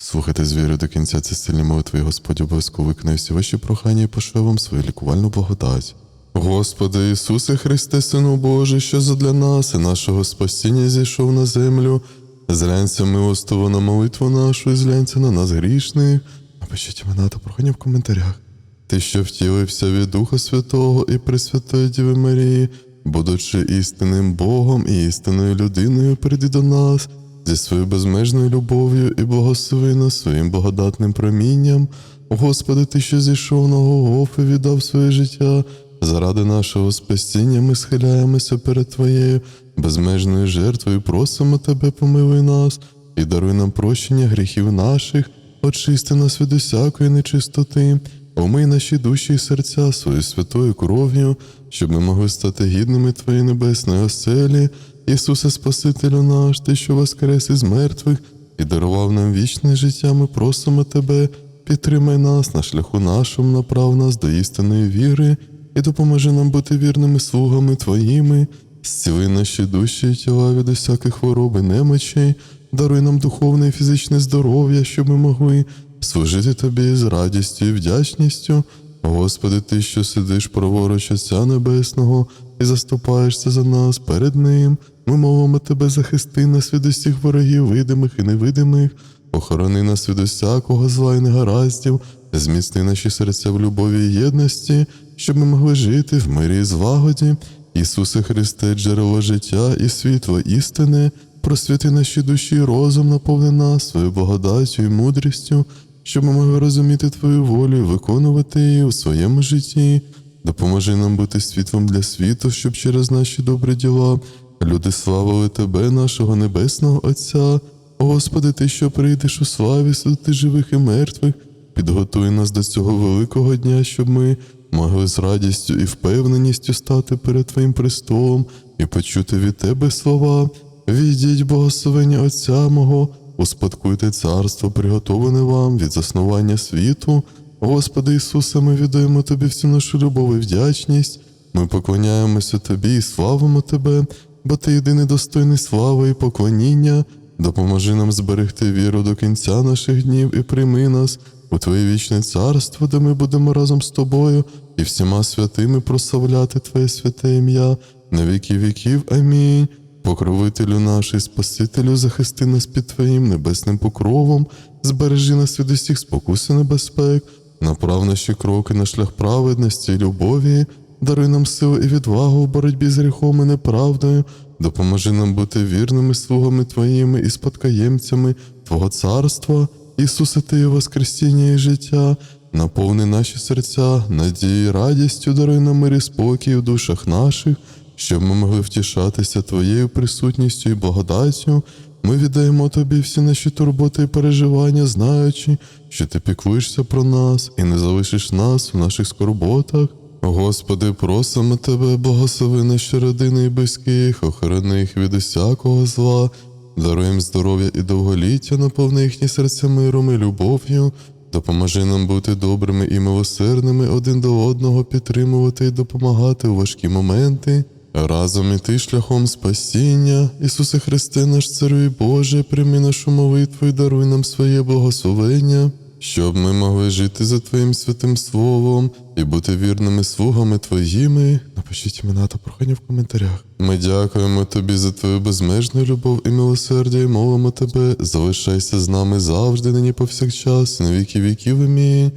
Слухайте з до кінця ці сильні молитви, Господь обов'язково виконає всі ваші прохання і пошле вам свою лікувальну благодать. Господи Ісусе Христе, Сину Божий, що задля нас і нашого спасіння зійшов на землю, зглянься милостиво на молитву нашу і зглянься на нас грішних. Напишіть імена та прохання в коментарях. Ти, що втілився від Духа Святого і Пресвятої Діви Марії, будучи істинним Богом і істинною людиною, прийди до нас зі своєю безмежною любов'ю і благослови нас своїм благодатним промінням. Господи, Ти, що зійшов на Голгоф і віддав своє життя, заради нашого спасіння ми схиляємося перед Твоєю безмежною жертвою, просимо Тебе, помилуй нас і даруй нам прощення гріхів наших, очисти нас від усякої нечистоти. Омий наші душі і серця своєю святою кров'ю, щоб ми могли стати гідними Твоєї небесної оселі, Ісусе Спасителю наш, Ти, що воскрес із мертвих і дарував нам вічне життя, ми просимо Тебе, підтримай нас на шляху нашому, направ нас до істинної віри і допоможи нам бути вірними слугами Твоїми, зціли наші душі і тіла від усяких хвороб і немочей, даруй нам духовне і фізичне здоров'я, щоб ми могли служити Тобі з радістю і вдячністю. Господи, Ти, що сидиш праворуч Отця Небесного і заступаєшся за нас перед Ним, ми мовимо Тебе, захисти нас від усіх ворогів, видимих і невидимих, охорони нас від усякого зла і негараздів, зміцни наші серця в любові і єдності, щоб ми могли жити в мирі і злагоді. Ісусе Христе, джерело життя і світло істини, просвіти наші душі розум, наповни нас своєю благодаттю і мудрістю, щоб ми могли розуміти Твою волю виконувати її у своєму житті. Допоможи нам бути світлом для світу, щоб через наші добрі діла люди славили Тебе, нашого Небесного Отця. Господи, Ти, що прийдеш у славі судити живих і мертвих, підготуй нас до цього великого дня, щоб ми могли з радістю і впевненістю стати перед Твоїм престолом і почути від Тебе слова. Відіть благословення Отця мого, успадкуйте царство, приготоване вам від заснування світу. Господи Ісусе, ми віддаємо Тобі всю нашу любов і вдячність. Ми поклоняємося Тобі і славимо Тебе, бо Ти єдиний достойний слави і поклоніння. Допоможи нам зберегти віру до кінця наших днів і прийми нас у Твоє вічне царство, де ми будемо разом з Тобою і всіма святими прославляти Твоє святе ім'я на віки віків. Амінь. Покровителю наш і Спасителю, захисти нас під Твоїм небесним покровом, збережи нас від усіх спокус і небезпек, направ наші кроки на шлях праведності любові, даруй нам силу і відвагу в боротьбі з гріхом і неправдою, допоможи нам бути вірними слугами Твоїми і спадкоємцями Твого царства, Ісусе, Ти Воскресіння і життя, наповни наші серця, надії, радістю, даруй нам мир і спокій у душах наших щоб ми могли втішатися Твоєю присутністю і благодаттю, ми віддаємо Тобі всі наші турботи і переживання, знаючи, що Ти піклуєшся про нас і не залишиш нас у наших скорботах. Господи, просимо Тебе, благослови наші родини і близьких, охорони їх від усякого зла, даруй здоров'я і довголіття, наповни їхні серця миром і любов'ю. Допоможи нам бути добрими і милосердними один до одного, підтримувати і допомагати у важкі моменти. Разом іти шляхом спасіння, Ісусе Христе, наш Царю і Боже, прийми нашу молитву і даруй нам своє благословення, щоб ми могли жити за Твоїм святим Словом і бути вірними слугами Твоїми. Напишіть імена та прохання в коментарях. Ми дякуємо Тобі за Твою безмежну любов і милосердя, і молимо Тебе, залишайся з нами завжди, нині повсякчас, на віки віків. Амінь.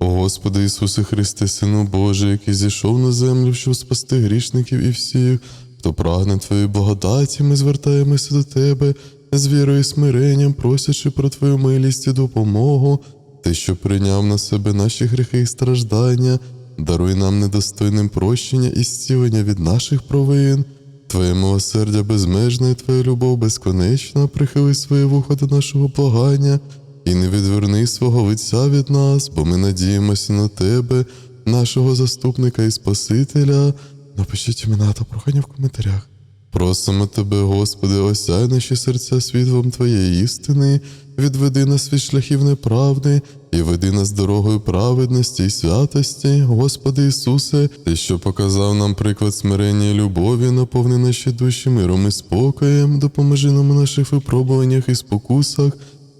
О Господи Ісусе Христе, Сину Божий, який зійшов на землю, щоб спасти грішників і всіх, хто прагне Твоєї благодаті, ми звертаємося до Тебе з вірою і смиренням, просячи про Твою милість і допомогу, Ти, що прийняв на себе наші гріхи і страждання, даруй нам недостойним прощення і зцілення від наших провин. Твоє милосердя безмежне, і Твоя любов безконечна, прихили своє вухо до нашого благання і не відверни свого лиця від нас, бо ми надіємося на Тебе, нашого заступника і Спасителя. Напишіть імена та прохання в коментарях. Просимо Тебе, Господи, осяй наші серця світлом Твоєї істини, відведи нас від шляхів неправди і веди нас дорогою праведності і святості, Господи Ісусе, Ти, що показав нам приклад смирення і любові, наповни наші душі миром і спокоєм, допоможи нам у наших випробуваннях і спокусах,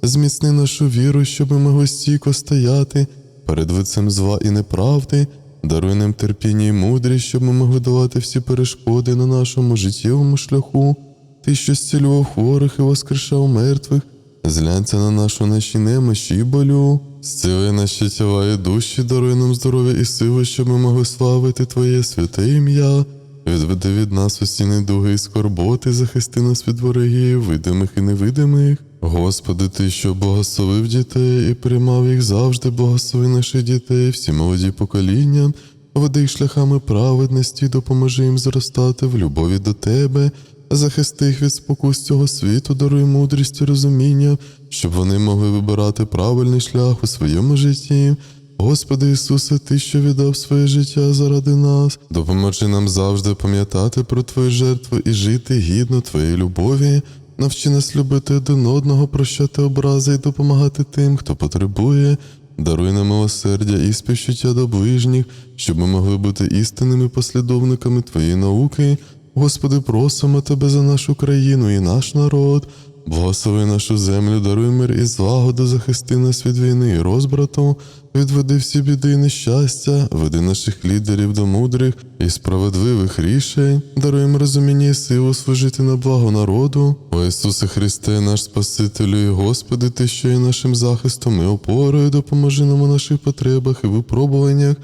зміцни нашу віру, щоб ми могли стійко стояти перед лицем зла і неправди, даруй нам терпіння і мудрість, щоб ми могли долати всі перешкоди на нашому життєвому шляху. Ти, що зцілював хворих і воскрешав мертвих, зглянься на нашу наші немощі і болю, зціли наші тіла і душі, даруй нам здоров'я і сили, щоб ми могли славити Твоє святе ім'я. Відведи від нас усі недуги і скорботи, захисти нас від ворогів, видимих і невидимих. Господи, Ти, що благословив дітей і приймав їх завжди, благослови наших дітей, всі молоді покоління, веди їх шляхами праведності, допоможи їм зростати в любові до Тебе, захисти їх від спокус цього світу, даруй мудрість і розуміння, щоб вони могли вибирати правильний шлях у своєму житті. Господи Ісусе, Ти, що віддав своє життя заради нас, допоможи нам завжди пам'ятати про Твою жертву і жити гідно Твоєї любові. Навчи нас любити один одного, прощати образи і допомагати тим, хто потребує. Даруй нам милосердя і співчуття до ближніх, щоб ми могли бути істинними послідовниками Твоєї науки. Господи, просимо Тебе за нашу країну і наш народ. Благослови нашу землю, даруй мир і злагоду, захисти нас від війни і розбрату, відведи всі біди і нещастя, веди наших лідерів до мудрих і справедливих рішень, даруй їм розуміння і силу служити на благо народу. О Ісусе Христе, наш Спасителю і Господи, Ти, що є нашим захистом і опорою, допоможи нам у наших потребах і випробуваннях.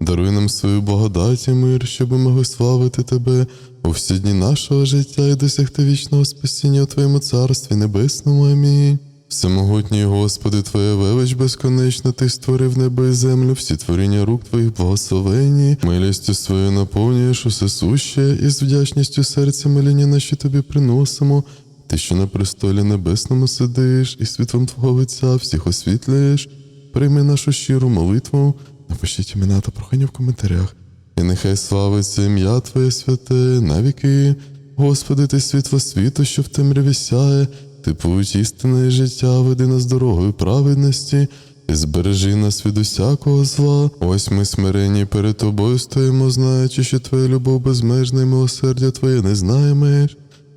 Даруй нам свою благодать і мир, щоб ми могли славити Тебе у всі дні нашого життя і досягти вічного спасіння у Твоєму Царстві Небесному. Амінь. Всемогутній Господи, Твоя велич безконечна, Ти створив небо і землю, всі творіння рук Твоїх благословені, милістю свою наповнюєш усе суще, і з вдячністю серця миління наші Тобі приносимо. Ти, що на престолі небесному сидиш, і світлом Твого лиця всіх освітлюєш, прийми нашу щиру молитву, напишіть імена та прохання в коментарях. І нехай славиться ім'я Твоє святе навіки. Господи, ти світло світу, що в темряві сяє, ти путь істини і життя, веди нас дорогою праведності, і збережи нас від усякого зла. Ось ми смирені перед тобою стоїмо, знаючи, що Твоя любов безмежна і милосердя Твоє не знаємо.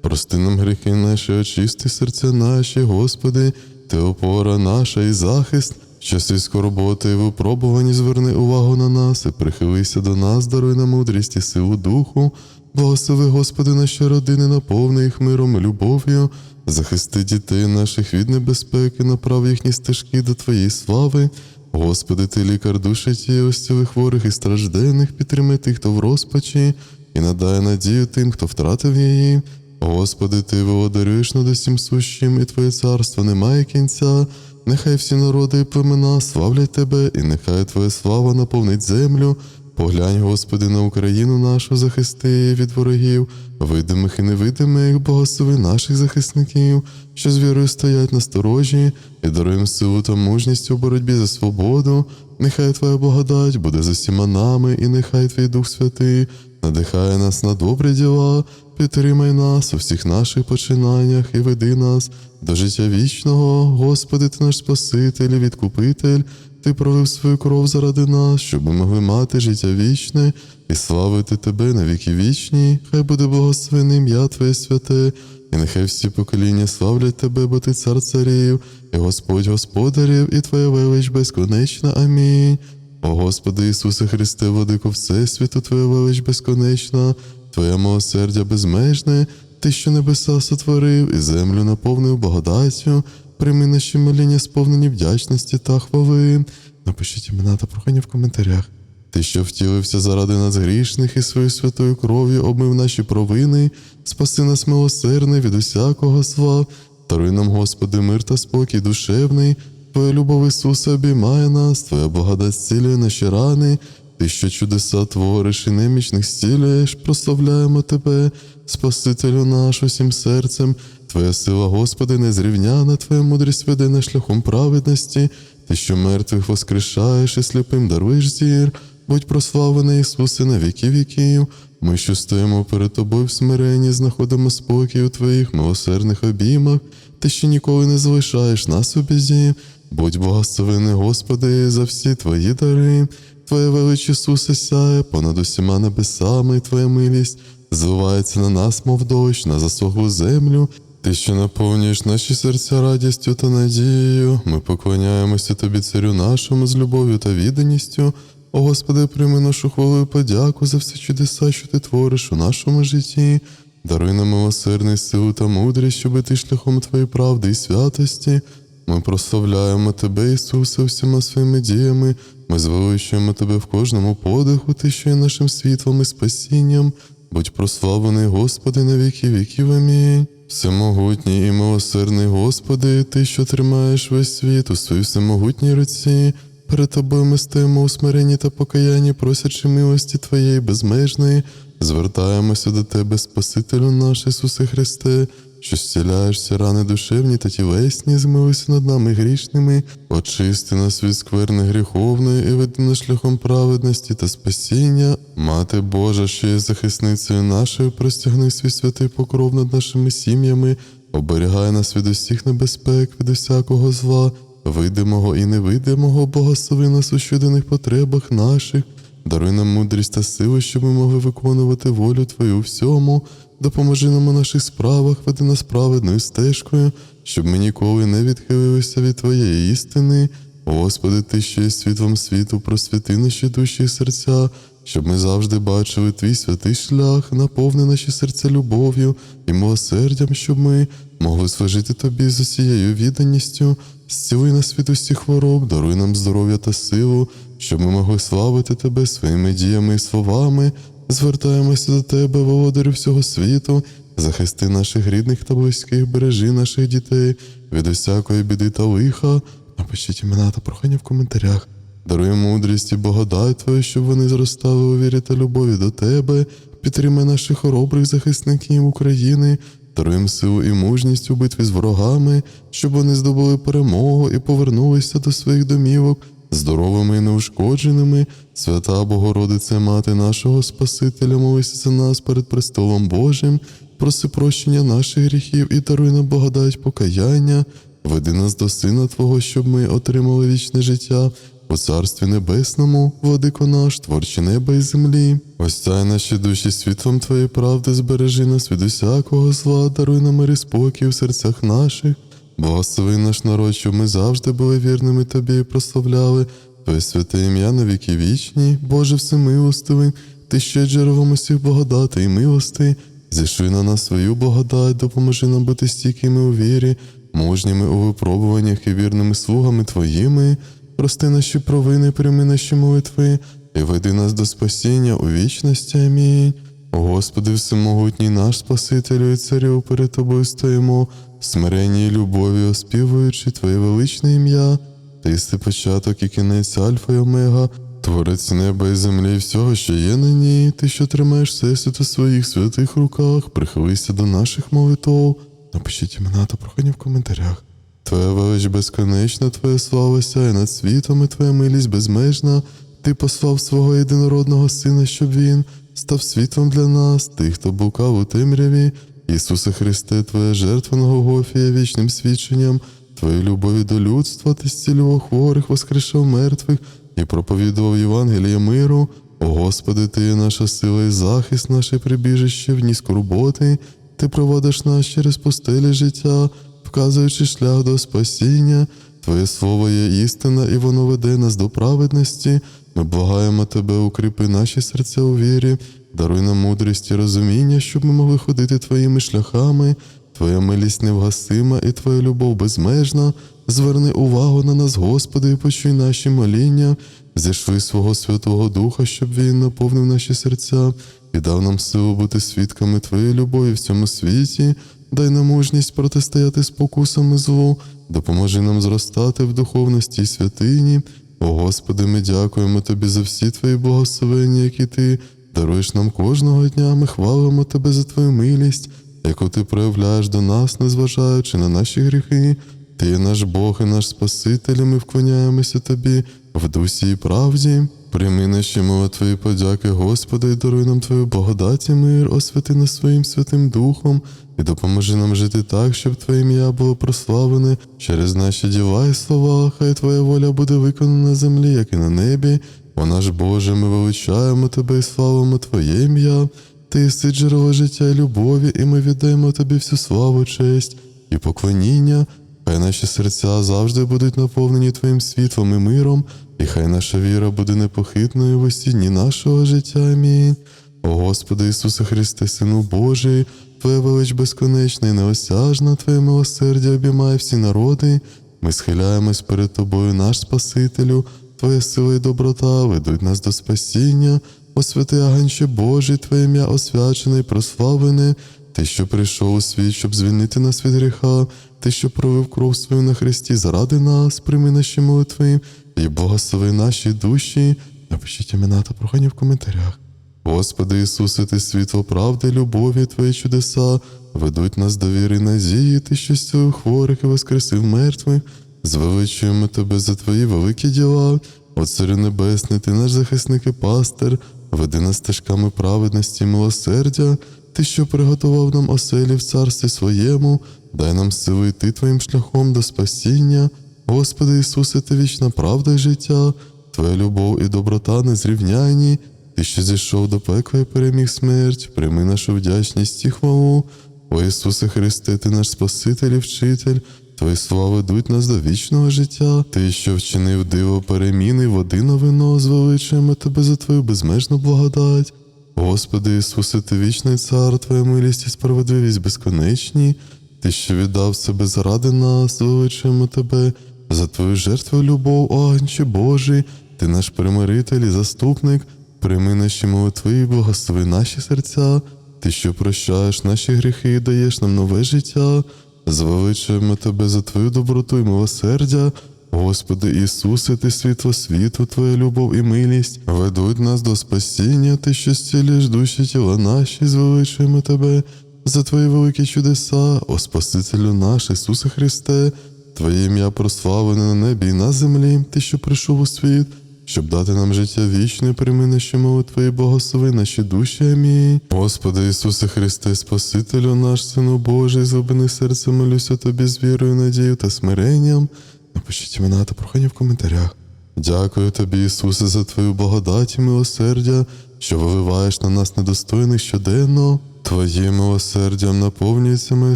Прости нам гріхи наші, очисти серця наші, Господи, Ти опора наша і захист. В часи скорботи і випробувані зверни увагу на нас і прихилися до нас, даруй нам мудрість і силу духу. Благослови, Господи, наші родини, наповни їх миром і любов'ю, захисти дітей наших від небезпеки, направ їхні стежки до Твоєї слави. Господи, Ти лікар душі ті, остіли хворих і стражденних, підтримай тих, хто в розпачі, і надай надію тим, хто втратив її. Господи, Ти володарюєш над усім сущим, і Твоє царство немає кінця. Нехай всі народи і племена славлять Тебе, і нехай Твоя слава наповнить землю. Поглянь, Господи, на Україну нашу захисти від ворогів, видимих і невидимих, благослови наших захисників, що з вірою стоять на сторожі, і даруй силу та мужність у боротьбі за свободу. Нехай Твоя благодать буде за всіма нами, і нехай Твій Дух Святий надихає нас на добрі діла, підтримай нас у всіх наших починаннях і веди нас до життя вічного, Господи, Ти наш Спаситель і Відкупитель, Ти пролив свою кров заради нас, щоб ми могли мати життя вічне і славити Тебе на віки вічні. Хай буде благословене ім'я Твоє святе, і нехай всі покоління славлять Тебе, бо Ти цар царів, і Господь господарів, і Твоя велич безконечна. Амінь. О Господи Ісусе Христе, владико Всесвіту, Твоя велич безконечна, Твоє милосердя безмежне, Ти, що небеса сотворив і землю наповнив благодаттю, прийми наші моління, сповнені вдячності та хвали. Напишіть імена та прохання в коментарях. Ти, що втілився заради нас грішних і своєю святою кров'ю обмив наші провини, спаси нас милосердний від усякого зла, даруй нам, Господи, мир та спокій душевний, Твоя любов Ісуса обіймає нас, Твоя благодать зцілює наші рани, Ти, що чудеса твориш і немічних зцілюєш, прославляємо Тебе, Спасителю наш усім серцем, Твоя сила, Господи, незрівняна, Твоя мудрість веде на шляхом праведності, Ти, що мертвих воскрешаєш і сліпим даруєш зір, будь прославлений Ісусе на віки віків. Ми, що стоїмо перед Тобою в смиренні, знаходимо спокій у Твоїх милосердних обіймах, Ти, що ніколи не залишаєш нас у бізі. Будь благословений, Господи, за всі Твої дари. Твоя велич Ісусе сяє понад усіма небесами, Твоя милість зливається на нас, мов дощ, на засохлу землю. Ти, що наповнюєш наші серця радістю та надією, ми поклоняємося Тобі, Царю нашому, з любов'ю та відданістю. О Господи, прийми нашу хвалу подяку за всі чудеса, що ти твориш у нашому житті. Даруй нам милосердний силу та мудрість, щоб іти шляхом Твоєї правди і святості. Ми прославляємо Тебе, Ісусе, всіма своїми діями. Ми звеличуємо Тебе в кожному подиху, Ти, що є нашим світлом і спасінням. Будь прославлений, Господи, на віки віків. Амінь. Всемогутній і милосердний Господи, Ти, що тримаєш весь світ у своїй всемогутній руці. Перед тобою ми стоїмо у смиренні та покаянні, просячи милості Твоєї безмежної, звертаємося до Тебе, Спасителю наш Ісусе Христе, що зціляєш всі рани душевні та тілесні, змилися над нами грішними, очисти нас від скверни гріховної і веди шляхом праведності та спасіння. Мати Божа, що є захисницею нашою, простягни свій святий покров над нашими сім'ями, оберігай нас від усіх небезпек, від усякого зла, видимого і невидимого, благослови нас у щоденних потребах наших. Даруй нам мудрість та силу, щоб ми могли виконувати волю Твою всьому, допоможи нам у наших справах, веди нас праведною стежкою, щоб ми ніколи не відхилилися від Твоєї істини. Господи, Ти, що є світлом світу, просвіти наші душі і серця, щоб ми завжди бачили Твій святий шлях, наповни наші серця любов'ю і милосердям, щоб ми могли служити Тобі з усією відданістю, зціли нас від усіх хвороб, даруй нам здоров'я та силу, щоб ми могли славити Тебе своїми діями і словами. Звертаємося до Тебе, володарю всього світу, захисти наших рідних та близьких, бережи наших дітей від усякої біди та лиха. Напишіть імена та прохання в коментарях. Даруй мудрість і благодать Твою, щоб вони зростали у вірі та любові до Тебе, підтримай наших хоробрих захисників України, даруй силу і мужність у битві з ворогами, щоб вони здобули перемогу і повернулися до своїх домівок здоровими і неушкодженими. Свята Богородице, Мати нашого Спасителя, молися за нас перед престолом Божим, проси прощення наших гріхів і даруй нам благодать покаяння. Веди нас до Сина Твого, щоб ми отримали вічне життя у Царстві Небесному, владико наш, творче неба і землі. Осяй наші душі світлом Твоєї правди, збережи нас від усякого зла, даруй нам мир і спокій в серцях наших. Благослови наш народ, щоб ми завжди були вірними Тобі і прославляли Твоє святе ім'я на віки вічні, Боже всемилостивий, Ти ще джерелом усіх благодати і милости. Зішли на нас свою благодать, допоможи нам бути стійкими у вірі, мужніми у випробуваннях і вірними слугами Твоїми. Прости наші провини, прийми наші молитви і веди нас до спасіння у вічності. Амінь. Господи, всемогутній наш Спасителю і Царю, перед Тобою стоїмо, в смиренні любові, оспівуючи Твоє величне ім'я. Ти єси початок і кінець Альфа і Омега, Творець неба і землі, і всього, що є на ній, ти, що тримаєш всесвіт у своїх святих руках, прихилися до наших молитов. Напишіть імена та прохання в коментарях. Твоя велич безконечна, Твоя слава сяє над світом, і Твоя милість безмежна. Ти послав свого єдинородного Сина, щоб Він став світлом для нас, тих, хто блукав у темряві. Ісусе Христе, Твоя жертва на Голгофі вічним свідченням, Твоєї любові до людства, ти зцілював хворих, воскрешав мертвих і проповідував Євангеліє миру. О Господи, Ти є наша сила і захист, наше прибіжище в скорботи. Ти проводиш нас через пустелі життя, вказуючи шлях до спасіння. Твоє слово є істина, і воно веде нас до праведності. Ми благаємо Тебе, укріпи наші серця у вірі, даруй нам мудрість і розуміння, щоб ми могли ходити Твоїми шляхами. Твоя милість невгасима і Твоя любов безмежна. Зверни увагу на нас, Господи, і почуй наші моління. Зійшли свого Святого Духа, щоб Він наповнив наші серця і дав нам силу бути свідками Твоєї любові в цьому світі. Дай нам мужність протистояти спокусами злу, допоможи нам зростати в духовності і святині. О Господи, ми дякуємо Тобі за всі Твої благословення, які Ти даруєш нам кожного дня. Ми хвалимо Тебе за Твою милість, яку Ти проявляєш до нас, незважаючи на наші гріхи. Ти є наш Бог і наш Спаситель, і ми вклоняємося Тобі в дусі і правді. Прийми наші молитви і подяки, Господи, і даруй нам Твою благодать і мир, освяти нас своїм Святим Духом, і допоможи нам жити так, щоб Твоє ім'я було прославлене через наші діла і слова. Хай Твоя воля буде виконана на землі, як і на небі. О наш Боже, ми величаємо Тебе і славимо Твоє ім'я. Ти єси джерело життя і любові, і ми віддаємо тобі всю славу, честь і поклоніння. Хай наші серця завжди будуть наповнені Твоїм світлом і миром, і хай наша віра буде непохитною в усі дні нашого життя. Амінь. О Господи Ісусе Христе, Сину Божий, Твоя велич безконечна і неосяжна, Твоє милосердя обіймає всі народи. Ми схиляємось перед Тобою, наш Спасителю, Твоя сила і доброта ведуть нас до спасіння. О святий Аганче Божий, Твоє ім'я освячене і прославлене, Ти, що прийшов у світ, щоб звільнити нас від гріха, Ти, що пролив кров свою на Христі заради нас, прийми наші молитви і благослови наші душі. Напишіть імена та прохання в коментарях. Господи Ісусе, Ти світло правди, любові, Твої чудеса ведуть нас до віри і надії, Ти, зцілив хворих і воскресив мертвих, звеличуємо Тебе за Твої великі діла. О Царю Небесний, Ти наш захисник і пастир, веди нас стежками праведності і милосердя, Ти, що приготував нам оселі в царстві своєму, дай нам сили йти Твоїм шляхом до спасіння. Господи Ісусе, Ти вічна правда і життя, Твоя любов і доброта незрівняні. Ти, що зійшов до пекла і переміг смерть, прийми нашу вдячність і хвалу. О Ісусе Христе, Ти наш Спаситель і вчитель, Твої слова ведуть нас до вічного життя. Ти, що вчинив диво переміни, води на вино, звеличуємо Тебе за Твою безмежну благодать. Господи Ісусе, Ти вічний цар, Твоя милість і справедливість безконечні. Ти, що віддав себе заради нас, звеличуємо Тебе, за Твою жертву любов, Агнче Божий, Ти наш примиритель і заступник. Прийми наші молитви і благослови наші серця, ти, що прощаєш наші гріхи і даєш нам нове життя, звеличуємо Тебе за Твою доброту і милосердя. Господи Ісусе, Ти світло світу, Твоя любов і милість. Ведуть нас до спасіння, Ти, що зцілюєш душі тіла наші, звеличуємо Тебе за Твої великі чудеса, о Спасителю наш Ісусе Христе, Твоє ім'я прославлене на небі і на землі, Ти, що прийшов у світ щоб дати нам життя вічне, прийми наші молитви і благослови наші душі. Амінь. Господи Ісусе Христе, Спасителю наш Сину Божий, злобини серце молюся Тобі з вірою, надією та смиренням. Напишіть імена та прохання в коментарях. Дякую Тобі, Ісусе, за Твою благодать і милосердя, що виливаєш на нас недостойних щоденно. Твоїм милосердям наповнюється моє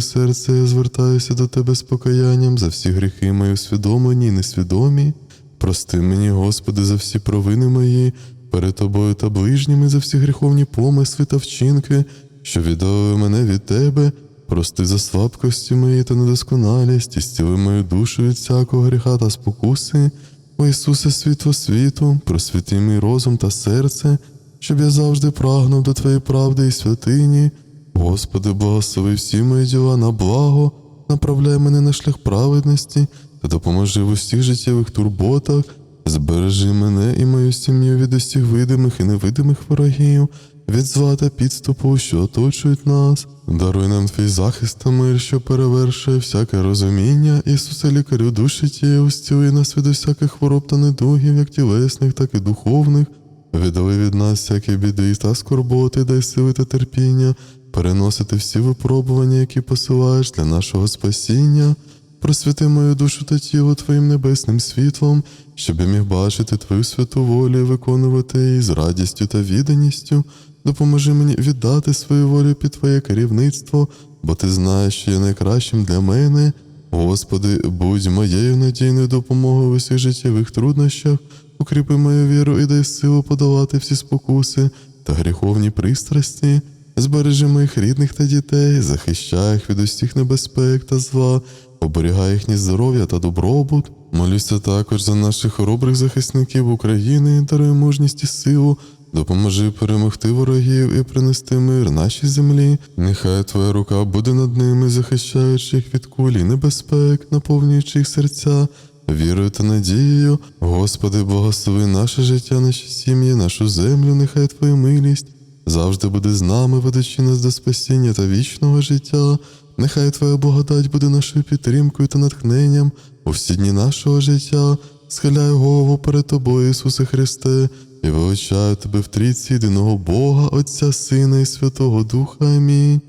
серце, я звертаюся до Тебе з покаянням за всі гріхи мої усвідомлені і несвідомі. Прости мені, Господи, за всі провини мої, перед Тобою та ближніми за всі гріховні помисли та вчинки, що віддали мене від Тебе, прости за слабкості мої та недосконалість, і зціли мою душу від всякого гріха та спокуси. О Ісусе, світло світу, просвіти мій розум та серце, щоб я завжди прагнув до Твоєї правди і святині. Господи, благослови всі мої діла на благо, направляй мене на шлях праведності та допоможи в усіх життєвих турботах, збережи мене і мою сім'ю від усіх видимих і невидимих ворогів, від зла та підступу, що оточують нас. Даруй нам твій захист та мир, що перевершує всяке розуміння, Ісусе, лікарю душі тієї, зціли нас від усяких хвороб та недугів, як тілесних, так і духовних. Віддали від нас всякі біди та скорботи, дай сили та терпіння, переносити всі випробування, які посилаєш для нашого спасіння. Просвіти мою душу та тіло Твоїм небесним світлом, щоб я міг бачити Твою святу волю і виконувати її з радістю та відданістю. Допоможи мені віддати свою волю під Твоє керівництво, бо Ти знаєш, що є найкращим для мене. Господи, будь моєю надійною допомогою в усіх життєвих труднощах, укріпи мою віру і дай силу подолати всі спокуси та гріховні пристрасті. Збережи моїх рідних та дітей, захищай їх від усіх небезпек та зла, оберігай їхнє здоров'я та добробут. Молюся також за наших хоробрих захисників України, даруй мужність і силу, допоможи перемогти ворогів і принести мир нашій землі. Нехай Твоя рука буде над ними, захищаючи їх від кулі небезпек, наповнюючи їх серця. Вірою та надією, Господи, благослови наше життя, наші сім'ї, нашу землю, нехай Твоя милість завжди буде з нами, ведучи нас до спасіння та вічного життя. Нехай Твоя благодать буде нашою підтримкою та натхненням у всі дні нашого життя. Схиляю голову перед Тобою, Ісусе Христе, і величаю Тебе в трійці єдиного Бога, Отця, Сина і Святого Духа. Амінь.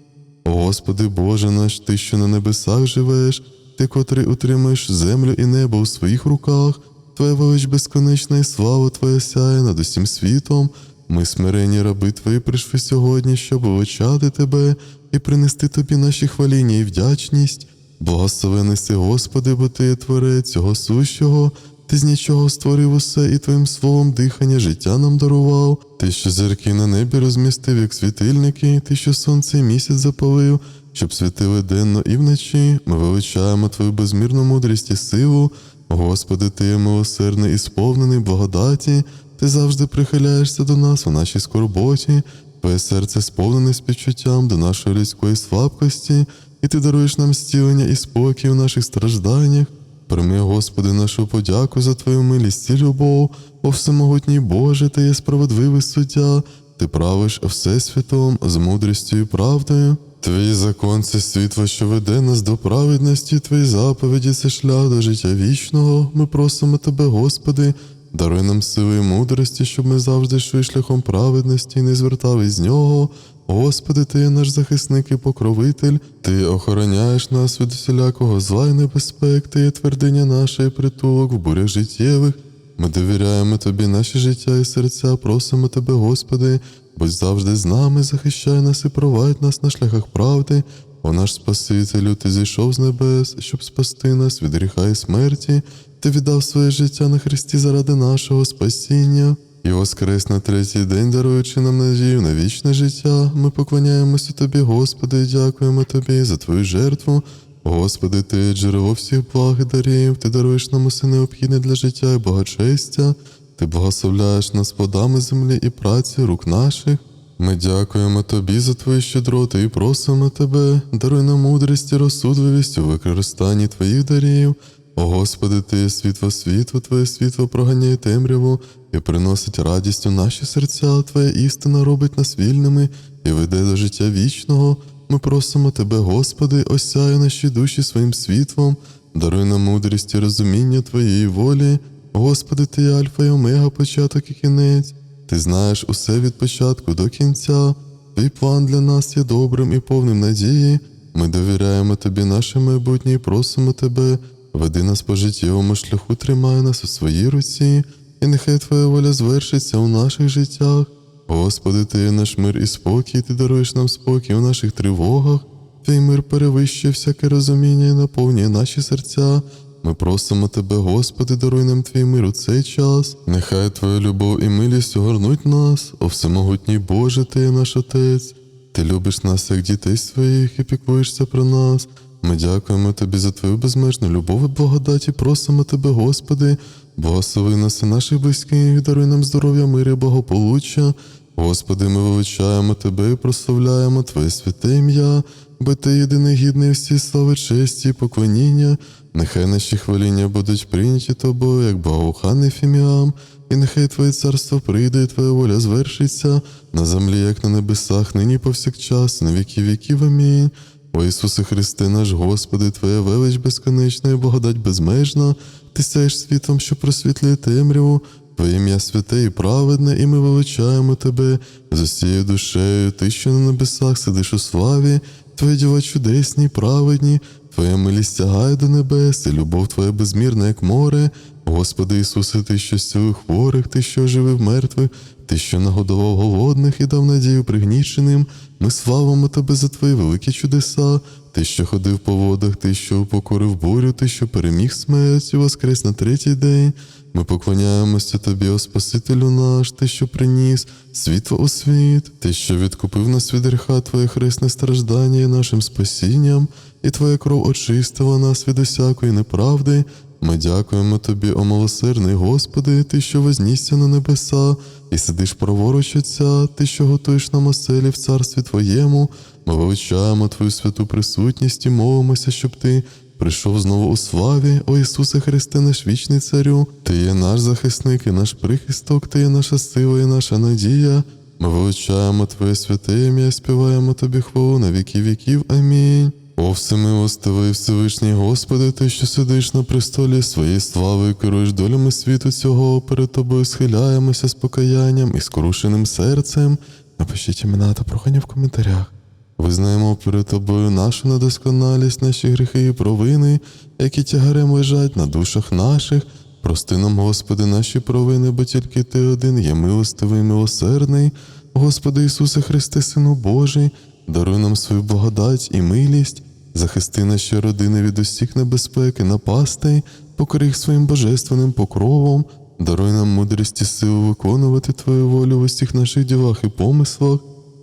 Господи Боже наш, Ти, що на небесах живеш, Ти, котрий утримуєш землю і небо у своїх руках, Твоя велич безконечна і слава Твоя сяє над усім світом. Ми смирені раби Твої прийшли сьогодні, щоб величати Тебе і принести Тобі наші хваління і вдячність. Благословений си, Господи, бо Ти є Творець цього сущого, Ти з нічого створив усе і Твоїм словом дихання життя нам дарував. Ти, що зірки на небі розмістив, як світильники, Ти, що сонце і місяць запалив, щоб світили денно і вночі. Ми величаємо Твою безмірну мудрість і силу. Господи, Ти є милосердний і сповнений благодаті, Ти завжди прихиляєшся до нас у нашій скорботі, Твоє серце сповнене співчуттям до нашої людської слабкості, і Ти даруєш нам зцілення і спокій у наших стражданнях. Прийми, Господи, нашу подяку за Твою милість і любов, о всемогутній Боже, Ти є справедливий суддя, Ти правиш Всесвітом з мудрістю і правдою. Твій закон це світло, що веде нас до праведності, Твої заповіді це шлях до життя вічного. Ми просимо Тебе, Господи, даруй нам сили і мудрості, щоб ми завжди йшли шляхом праведності і не звертали з нього. Господи, Ти є наш захисник і покровитель, Ти охороняєш нас від усілякого зла і небезпек, Ти є твердиня наша і притулок в бурях життєвих. Ми довіряємо Тобі наші життя і серця, просимо Тебе, Господи, будь завжди з нами, захищай нас і провадь нас на шляхах правди. О наш Спасителю, Ти зійшов з небес, щоб спасти нас від гріха і смерті. Ти віддав своє життя на Христі заради нашого спасіння. І воскрес на третій день, даруючи нам надію на вічне життя, ми поклоняємося Тобі, Господи, і дякуємо Тобі за Твою жертву. Господи, Ти джерело всіх благ і дарів, Ти даруєш нам усе необхідне для життя і благочестя, Ти благословляєш нас плодами землі і праці рук наших. Ми дякуємо Тобі за Твої щедроти і просимо Тебе, даруй нам мудрість і розсудливість у використанні Твоїх дарів. О Господи, Ти світло світу, Твоє світло проганяє темряву і приносить радість у наші серця, Твоя істина робить нас вільними і веде до життя вічного. Ми просимо Тебе, Господи, осяй наші душі своїм світлом, даруй нам мудрість і розуміння Твоєї волі. Господи, Ти Альфа і Омега, початок і кінець. Ти знаєш усе від початку до кінця. Твій план для нас є добрим і повним надії. Ми довіряємо Тобі наше майбутнє і просимо Тебе, веди нас по життєвому шляху, тримай нас у своїй руці, і нехай Твоя воля звершиться у наших життях. Господи, Ти є наш мир і спокій, Ти даруєш нам спокій у наших тривогах. Твій мир перевищує всяке розуміння і наповнює наші серця. Ми просимо Тебе, Господи, даруй нам Твій мир у цей час. Нехай Твоя любов і милість огорнуть нас, о всемогутній Боже, Ти є наш Отець. Ти любиш нас як дітей своїх і піклуєшся про нас. Ми дякуємо Тобі за Твою безмежну любов і благодать і просимо Тебе, Господи, благослови нас і наших близьких, даруй нам здоров'я, мир і благополуччя. Господи, ми величаємо Тебе і прославляємо Твоє святе ім'я, бо Ти єдиний гідний всі слави, честі і поклоніння. Нехай наші хваління будуть прийняті тобою, як благоуханний фіміам, і нехай Твоє царство прийде, і Твоя воля звершиться на землі, як на небесах, нині повсякчас, на віки віків. Амінь. О Ісусе Христе, наш Господи, Твоя велич безконечна і благодать безмежна, Ти сяєш світом, що просвітлює темряву, Твоє ім'я святе і праведне, і ми величаємо Тебе з усією душею, Ти, що на небесах сидиш у славі, Твої діла чудесні, праведні, Твоя милість сягає до небес, і любов Твоя безмірна, як море. Господи Ісусе, Ти, що зцілив хворих, Ти, що живив мертвих, Ти, що нагодував голодних і дав надію пригніченим. Ми славимо Тебе за Твої великі чудеса, Ти, що ходив по водах, Ти, що покорив бурю, Ти, що переміг смерть і воскрес на третій день. Ми поклоняємося Тобі, о Спасителю наш, Ти, що приніс світло у світ, Ти, що відкупив нас від гріха, Твоє хресне страждання є нашим спасінням, і Твоя кров очистила нас від усякої неправди. Ми дякуємо Тобі, о милосердний Господи, Ти, що вознісся на небеса, і сидиш праворуч Отця, Ти, що готуєш нам оселі в царстві Твоєму. Ми величаємо Твою святу присутність і молимося, щоб Ти прийшов знову у славі, о Ісусе Христе, наш вічний Царю. Ти є наш захисник і наш прихисток, Ти є наша сила і наша надія. Ми величаємо Твоє святе ім'я, співаємо Тобі хвалу на віки віків. Амінь. О всемилостивий Всевишній Господи, Ти, що сидиш на престолі своєї слави і керуєш долями світу цього, перед тобою схиляємося з покаянням і скрушеним серцем. Напишіть імена та прохання в коментарях. Визнаємо перед тобою нашу недосконалість, наші гріхи і провини, які тягарем лежать на душах наших. Прости нам, Господи, наші провини, бо тільки Ти один є милостивий і милосердний. Господи Ісусе Христе, Сину Божий, даруй нам свою благодать і милість, захисти наші родини від усіх небезпек і напастей, покори їх своїм божественним покровом, даруй нам мудрість і силу виконувати Твою волю в усіх наших ділах і помислах.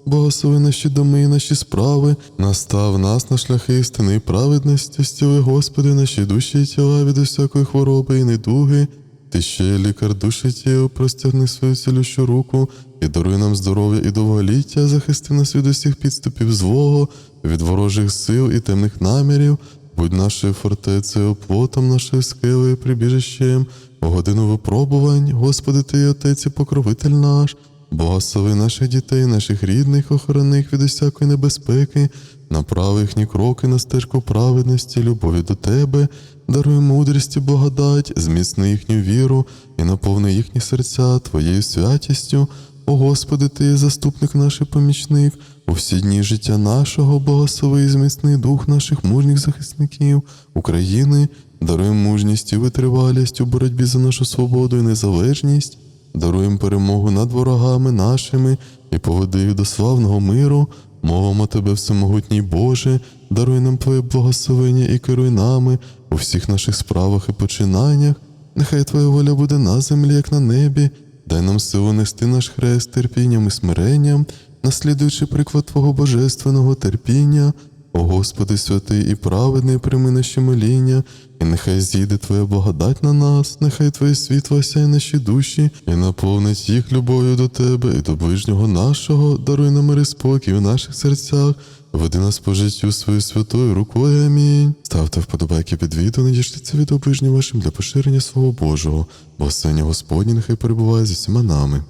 Благослови наші доми і наші справи, настав нас на шляхи істини і праведності, стіли, Господи, наші душі і тіла від усякої хвороби і недуги. Ти ще лікар душі тіл, простягни свою цілющу руку і даруй нам здоров'я і довголіття, захисти нас від усіх підступів злого, від ворожих сил і темних намірів, будь нашою фортецею, оплотом нашої скели, і прибіжищем, у годину випробувань, Господи, Ти Отець і покровитель наш. Благослови наших дітей, наших рідних, охорони від усякої небезпеки, направи їхні кроки на стежку праведності, любові до Тебе, даруй мудрість і благодать, зміцни їхню віру і наповни їхні серця Твоєю святістю. О Господи, Ти є заступник наш і помічник, у всі дні життя нашого, благослови і зміцни дух наших мужніх захисників України, даруй мужність і витривалість у боротьбі за нашу свободу і незалежність. Даруємо перемогу над ворогами нашими і поведи до славного миру. Мовимо Тебе, всемогутній Боже, даруй нам Твоє благословення і керуй нами у всіх наших справах і починаннях. Нехай Твоя воля буде на землі, як на небі. Дай нам силу нести наш хрест терпінням і смиренням, наслідуючи приклад Твого божественного терпіння. О Господи, святий і праведний, прийми наші моління, і нехай зійде Твоя благодать на нас, нехай Твоє світло сяє наші душі і наповнить їх любов'ю до Тебе і до ближнього нашого, даруй нам мир і спокій у наших серцях, веди нас по життю свою святою рукою. Амінь. Ставте вподобайки під відео, надішліться від оближнім вашим для поширення свого Божого, бо Господнє нехай перебуває з усіма нами.